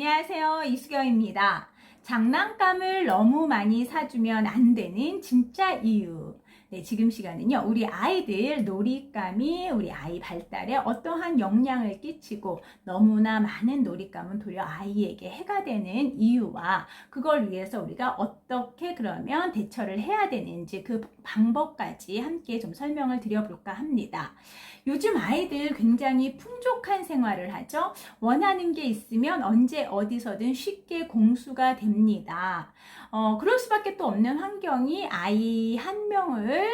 안녕하세요. 이수경입니다. 장난감을 너무 많이 사주면 안 되는 진짜 이유. 네, 지금 시간은요, 우리 아이들 놀잇감이 우리 아이 발달에 어떠한 영향을 끼치고 너무나 많은 놀잇감은 도리어 아이에게 해가 되는 이유와 그걸 위해서 우리가 어떻게 그러면 대처를 해야 되는지 그 방법까지 함께 좀 설명을 드려볼까 합니다. 요즘 아이들 굉장히 풍족한 생활을 하죠. 원하는 게 있으면 언제 어디서든 쉽게 공수가 됩니다. 어, 그럴 수밖에 또 없는 환경이 아이 한 명을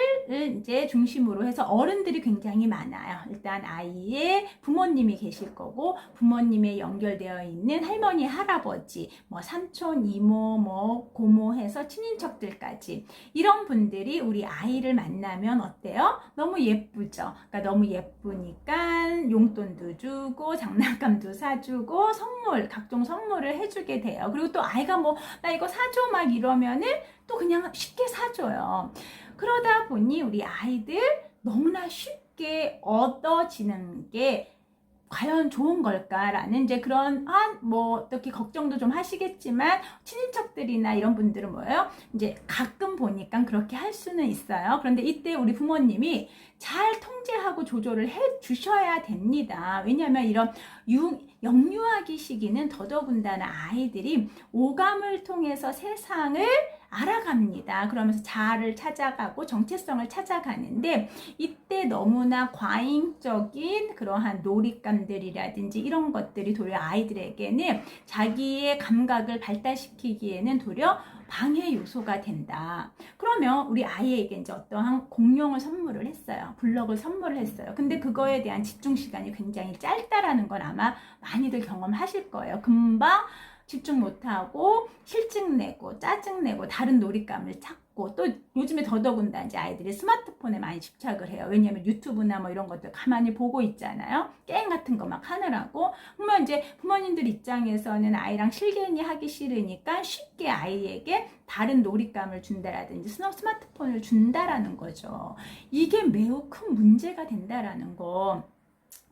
이제 중심으로 해서 어른들이 굉장히 많아요. 일단 아이의 부모님이 계실 거고 부모님에 연결되어 있는 할머니, 할아버지, 뭐 삼촌, 이모, 뭐 고모 해서 친인척들까지 이런 분들이 우리 아이를 만나면 어때요? 너무 예쁘죠. 그러니까 너무 예쁘니까 용돈도 주고 장난감도 사주고 선물 각종 선물을 해주게 돼요. 그리고 또 아이가 뭐 나 이거 사줘 막 이러면은 또 그냥 쉽게 사줘요. 그러다 보니 우리 아이들 너무나 쉽게 얻어지는 게 과연 좋은 걸까라는 이제 그런 아 뭐 어떻게 걱정도 좀 하시겠지만 친인척들이나 이런 분들은 뭐예요? 이제 가끔 보니까 그렇게 할 수는 있어요. 그런데 이때 우리 부모님이 잘 통제하고 조절을 해 주셔야 됩니다. 왜냐하면 이런 유, 영유아기 시기는 더더군다나 아이들이 오감을 통해서 세상을 알아갑니다. 그러면서 자아를 찾아가고 정체성을 찾아가는데 이때 너무나 과잉적인 그러한 놀잇감들이라든지 이런 것들이 도리어 아이들에게는 자기의 감각을 발달시키기에는 도리어 방해 요소가 된다. 그러면 우리 아이에게 이제 어떠한 공룡을 선물을 했어요. 블럭을 선물을 했어요. 근데 그거에 대한 집중 시간이 굉장히 짧다라는 걸 아마 많이들 경험하실 거예요. 금방 집중 못하고 실증 내고 짜증 내고 다른 놀잇감을 찾고 또 요즘에 더더군다나 이제 아이들이 스마트폰에 많이 집착을 해요. 왜냐하면 유튜브나 뭐 이런 것들 가만히 보고 있잖아요. 게임 같은 거 막 하느라고. 그러면 이제 부모님들 입장에서는 아이랑 실갱이 하기 싫으니까 쉽게 아이에게 다른 놀잇감을 준다라든지 스마트폰을 준다라는 거죠. 이게 매우 큰 문제가 된다라는 거.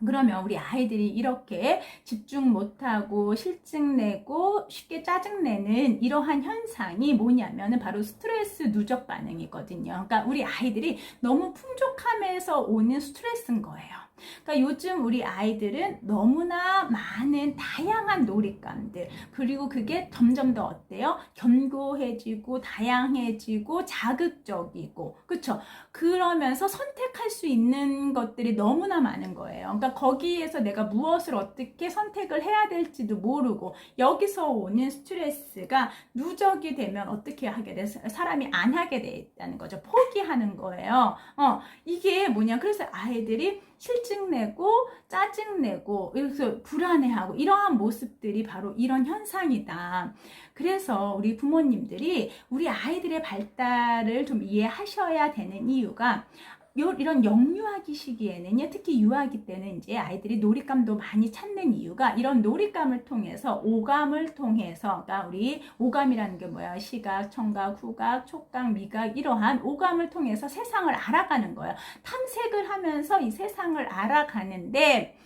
그러면 우리 아이들이 이렇게 집중 못하고 실증 내고 쉽게 짜증 내는 이러한 현상이 뭐냐면은 바로 스트레스 누적 반응이거든요. 그러니까 우리 아이들이 너무 풍족함에서 오는 스트레스인 거예요. 그러니까 요즘 우리 아이들은 너무나 많은 다양한 놀잇감들 그리고 그게 점점 더 어때요? 견고해지고 다양해지고 자극적이고 그렇죠? 그러면서 선택할 수 있는 것들이 너무나 많은 거예요. 그러니까 거기에서 내가 무엇을 어떻게 선택을 해야 될지도 모르고 여기서 오는 스트레스가 누적이 되면 어떻게 하게 돼? 사람이 안 하게 돼 있다는 거죠. 포기하는 거예요. 어, 이게 뭐냐? 그래서 아이들이 실 증내고 짜증내고 이래서 불안해하고 이러한 모습들이 바로 이런 현상이다. 그래서 우리 부모님들이 우리 아이들의 발달을 좀 이해하셔야 되는 이유가 요, 이런 영유아기 시기에는요, 특히 유아기 때는 이제 아이들이 놀잇감도 많이 찾는 이유가 이런 놀잇감을 통해서 오감을 통해서, 그러니까 우리 오감이라는 게 뭐야? 시각, 청각, 후각, 촉각, 미각, 이러한 오감을 통해서 세상을 알아가는 거예요. 탐색을 하면서 이 세상을 알아가는데,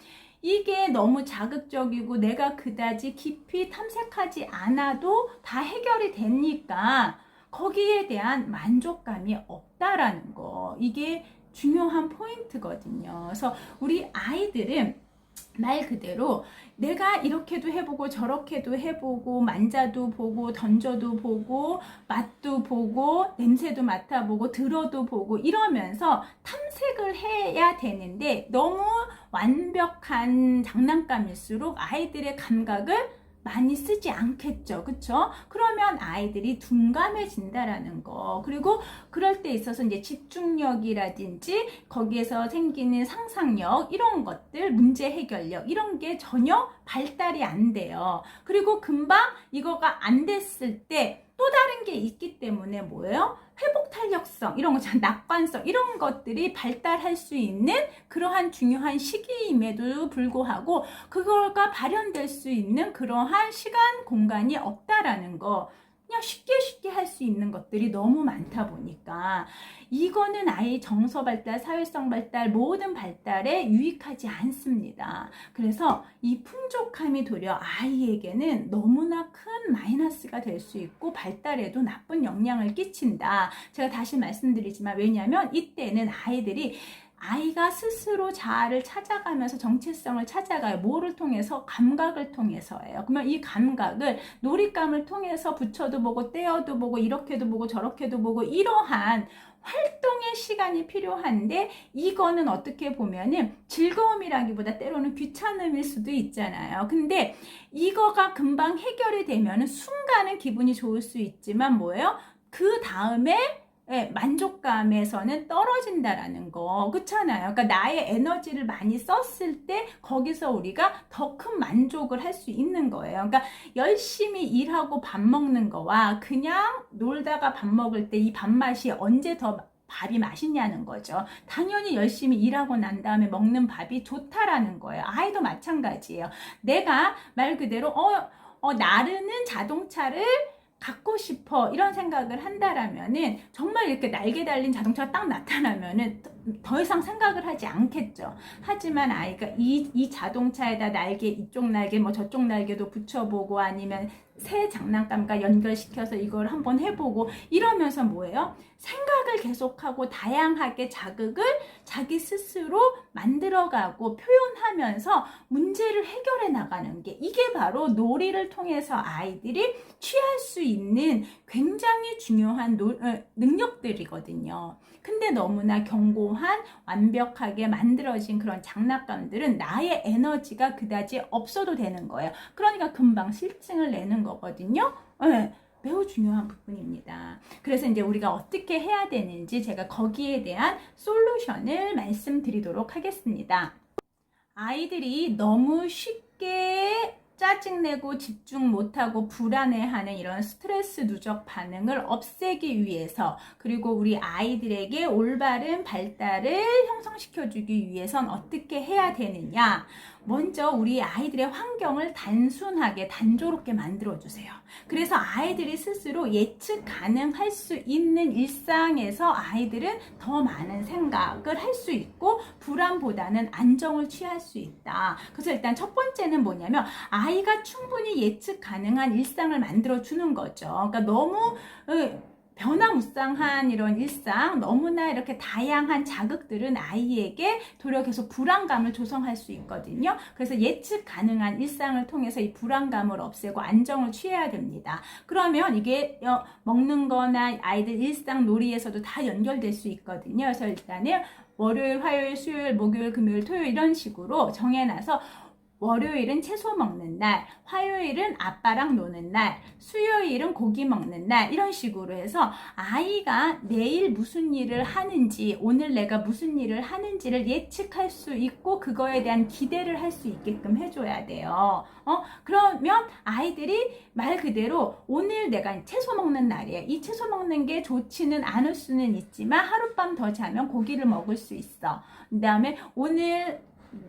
이게 너무 자극적이고 내가 그다지 깊이 탐색하지 않아도 다 해결이 되니까 거기에 대한 만족감이 없다라는 거. 이게 중요한 포인트거든요. 그래서 우리 아이들은 말 그대로 내가 이렇게도 해보고 저렇게도 해보고 만져도 보고 던져도 보고 맛도 보고 냄새도 맡아보고 들어도 보고 이러면서 탐색을 해야 되는데 너무 완벽한 장난감일수록 아이들의 감각을 많이 쓰지 않겠죠. 그쵸? 그러면 아이들이 둔감해진다라는 거. 그리고 그럴 때 있어서 이제 집중력이라든지 거기에서 생기는 상상력, 이런 것들, 문제 해결력, 이런 게 전혀 발달이 안 돼요. 그리고 금방 이거가 안 됐을 때 또 다른 게 있기 때문에 뭐예요? 회복 탄력성, 이런 거, 낙관성, 이런 것들이 발달할 수 있는 그러한 중요한 시기임에도 불구하고 그걸과 발현될 수 있는 그러한 시간 공간이 없다라는 거. 그냥 쉽게 쉽게 할 수 있는 것들이 너무 많다 보니까 이거는 아이 정서 발달, 사회성 발달, 모든 발달에 유익하지 않습니다. 그래서 이 풍족함이 도리어 아이에게는 너무나 큰 마이너스가 될 수 있고 발달에도 나쁜 영향을 끼친다. 제가 다시 말씀드리지만 왜냐하면 이때는 아이들이 아이가 스스로 자아를 찾아가면서 정체성을 찾아가요. 뭐를 통해서? 감각을 통해서예요. 그러면 이 감각을 놀잇감을 통해서 붙여도 보고 떼어도 보고 이렇게도 보고 저렇게도 보고 이러한 활동의 시간이 필요한데 이거는 어떻게 보면은 즐거움이라기보다 때로는 귀찮음일 수도 있잖아요. 근데 이거가 금방 해결이 되면은 순간은 기분이 좋을 수 있지만 뭐예요? 그 다음에 예, 만족감에서는 떨어진다라는 거 그렇잖아요. 그러니까 나의 에너지를 많이 썼을 때 거기서 우리가 더 큰 만족을 할 수 있는 거예요. 그러니까 열심히 일하고 밥 먹는 거와 그냥 놀다가 밥 먹을 때 이 밥맛이 언제 더 밥이 맛있냐는 거죠. 당연히 열심히 일하고 난 다음에 먹는 밥이 좋다라는 거예요. 아이도 마찬가지예요. 내가 말 그대로 어, 어 나르는 자동차를 갖고 싶어 이런 생각을 한다라면은 정말 이렇게 날개 달린 자동차가 딱 나타나면은 더- 더 이상 생각을 하지 않겠죠. 하지만 아이가 이, 이 자동차에다 날개 이쪽 날개 뭐 저쪽 날개도 붙여보고 아니면 새 장난감과 연결시켜서 이걸 한번 해보고 이러면서 뭐예요? 생각을 계속하고 다양하게 자극을 자기 스스로 만들어가고 표현하면서 문제를 해결해 나가는 게 이게 바로 놀이를 통해서 아이들이 취할 수 있는 굉장히 중요한 노- 어, 능력들이거든요. 근데 너무나 견고한 완벽하게 만들어진 그런 장난감들은 나의 에너지가 그다지 없어도 되는 거예요. 그러니까 금방 실증을 내는 거거든요. 네, 매우 중요한 부분입니다. 그래서 이제 우리가 어떻게 해야 되는지 제가 거기에 대한 솔루션을 말씀드리도록 하겠습니다. 아이들이 너무 쉽게 짜증내고 집중 못하고 불안해하는 이런 스트레스 누적 반응을 없애기 위해서 그리고 우리 아이들에게 올바른 발달을 형성시켜주기 위해선 어떻게 해야 되느냐 먼저 우리 아이들의 환경을 단순하게 단조롭게 만들어 주세요. 그래서 아이들이 스스로 예측 가능할 수 있는 일상에서 아이들은 더 많은 생각을 할 수 있고 불안보다는 안정을 취할 수 있다. 그래서 일단 첫 번째는 뭐냐면 아이가 충분히 예측 가능한 일상을 만들어 주는 거죠. 그러니까 너무 어, 변화무쌍한 이런 일상, 너무나 이렇게 다양한 자극들은 아이에게 도리어 계속 불안감을 조성할 수 있거든요. 그래서 예측 가능한 일상을 통해서 이 불안감을 없애고 안정을 취해야 됩니다. 그러면 이게 어, 먹는 거나 아이들 일상 놀이에서도 다 연결될 수 있거든요. 그래서 일단은 월요일, 화요일, 수요일, 목요일, 금요일, 토요일 이런 식으로 정해놔서 월요일은 채소 먹는 날, 화요일은 아빠랑 노는 날, 수요일은 고기 먹는 날, 이런 식으로 해서 아이가 내일 무슨 일을 하는지, 오늘 내가 무슨 일을 하는지를 예측할 수 있고, 그거에 대한 기대를 할 수 있게끔 해줘야 돼요. 어? 그러면 아이들이 말 그대로 오늘 내가 채소 먹는 날이에요. 이 채소 먹는 게 좋지는 않을 수는 있지만, 하룻밤 더 자면 고기를 먹을 수 있어. 그 다음에 오늘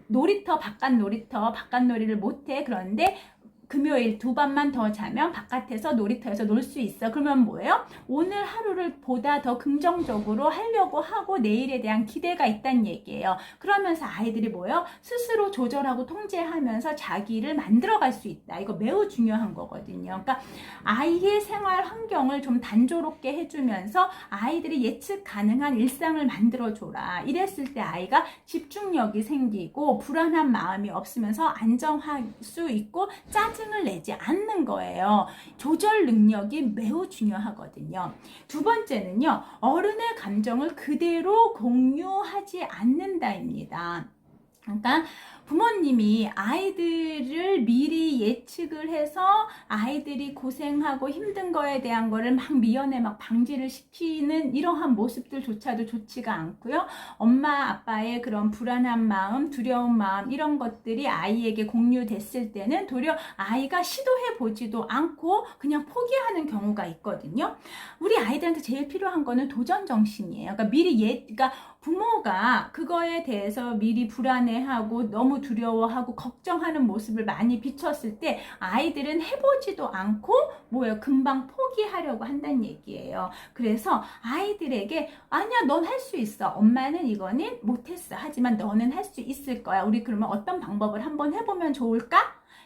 놀이터 바깥 놀이터 바깥 놀이를 못해. 그런데 금요일 두 밤만 더 자면 바깥에서 놀이터에서 놀 수 있어. 그러면 뭐예요? 오늘 하루를 보다 더 긍정적으로 하려고 하고 내일에 대한 기대가 있다는 얘기예요. 그러면서 아이들이 뭐예요? 스스로 조절하고 통제하면서 자기를 만들어갈 수 있다. 이거 매우 중요한 거거든요. 그러니까 아이의 생활 환경을 좀 단조롭게 해주면서 아이들이 예측 가능한 일상을 만들어줘라. 이랬을 때 아이가 집중력이 생기고 불안한 마음이 없으면서 안정할 수 있고 짜증 을 내지 않는 거예요. 조절 능력이 매우 중요하거든요. 두 번째는요, 어른의 감정을 그대로 공유하지 않는다입니다. 그러니까 부모님이 아이들을 미리 예측을 해서 아이들이 고생하고 힘든 거에 대한 거를 막 미연에 막 방지를 시키는 이러한 모습들조차도 좋지가 않고요. 엄마 아빠의 그런 불안한 마음, 두려운 마음 이런 것들이 아이에게 공유됐을 때는 도리어 아이가 시도해 보지도 않고 그냥 포기하는 경우가 있거든요. 우리 아이들한테 제일 필요한 거는 도전 정신이에요. 그러니까 미리 예, 그러니까 부모가 그거에 대해서 미리 불안해하고 너무 두려워하고 걱정하는 모습을 많이 비췄을 때 아이들은 해보지도 않고 뭐예요? 금방 포기하려고 한다는 얘기예요. 그래서 아이들에게 아니야, 넌 할 수 있어. 엄마는 이거는 못했어. 하지만 너는 할 수 있을 거야. 우리 그러면 어떤 방법을 한번 해보면 좋을까?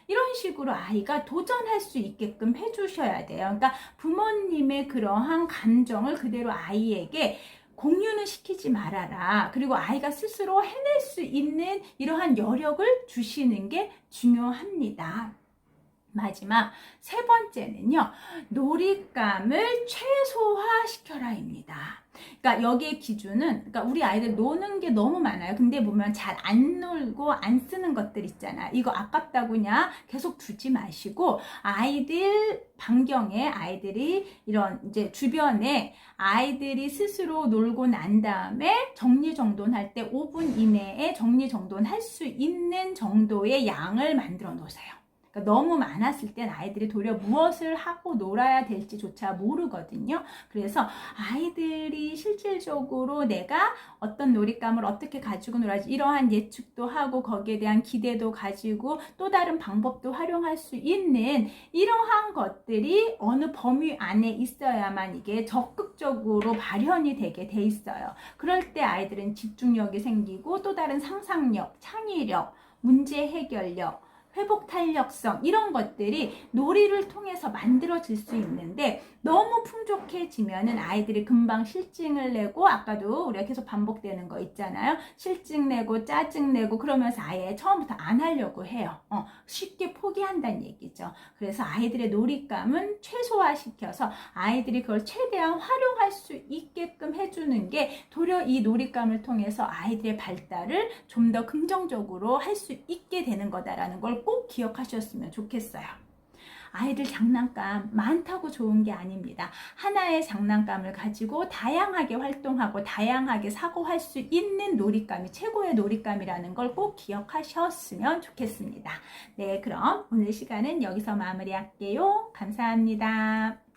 이런 식으로 아이가 도전할 수 있게끔 해주셔야 돼요. 그러니까 부모님의 그러한 감정을 그대로 아이에게 공유는 시키지 말아라. 그리고 아이가 스스로 해낼 수 있는 이러한 여력을 주시는 게 중요합니다. 마지막 세 번째는요, 놀잇감을 최소화시켜라입니다. 그러니까 여기의 기준은, 그러니까 우리 아이들 노는 게 너무 많아요. 근데 보면 잘 안 놀고 안 쓰는 것들 있잖아. 이거 아깝다고냐? 계속 두지 마시고, 아이들 반경에 아이들이 이런 이제 주변에 아이들이 스스로 놀고 난 다음에 정리정돈할 때 5분 이내에 정리정돈할 수 있는 정도의 양을 만들어 놓으세요. 그러니까 너무 많았을 땐 아이들이 도리어 무엇을 하고 놀아야 될지조차 모르거든요. 그래서 아이들이 실질적으로 내가 어떤 놀잇감을 어떻게 가지고 놀아야지 이러한 예측도 하고 거기에 대한 기대도 가지고 또 다른 방법도 활용할 수 있는 이러한 것들이 어느 범위 안에 있어야만 이게 적극적으로 발현이 되게 돼 있어요. 그럴 때 아이들은 집중력이 생기고 또 다른 상상력, 창의력, 문제 해결력, 회복 탄력성 이런 것들이 놀이를 통해서 만들어질 수 있는데 너무 풍족해지면은 아이들이 금방 실증을 내고 아까도 우리가 계속 반복되는 거 있잖아요. 실증 내고 짜증 내고 그러면서 아예 처음부터 안 하려고 해요. 어, 쉽게 포기한다는 얘기죠. 그래서 아이들의 놀잇감은 최소화시켜서 아이들이 그걸 최대한 활용할 수 있게끔 해주는 게 도리어 이 놀잇감을 통해서 아이들의 발달을 좀 더 긍정적으로 할 수 있게 되는 거다라는 걸 꼭 기억하셨으면 좋겠어요. 아이들 장난감 많다고 좋은 게 아닙니다. 하나의 장난감을 가지고 다양하게 활동하고 다양하게 사고할 수 있는 놀잇감이 최고의 놀잇감이라는 걸 꼭 기억하셨으면 좋겠습니다. 네, 그럼 오늘 시간은 여기서 마무리할게요. 감사합니다.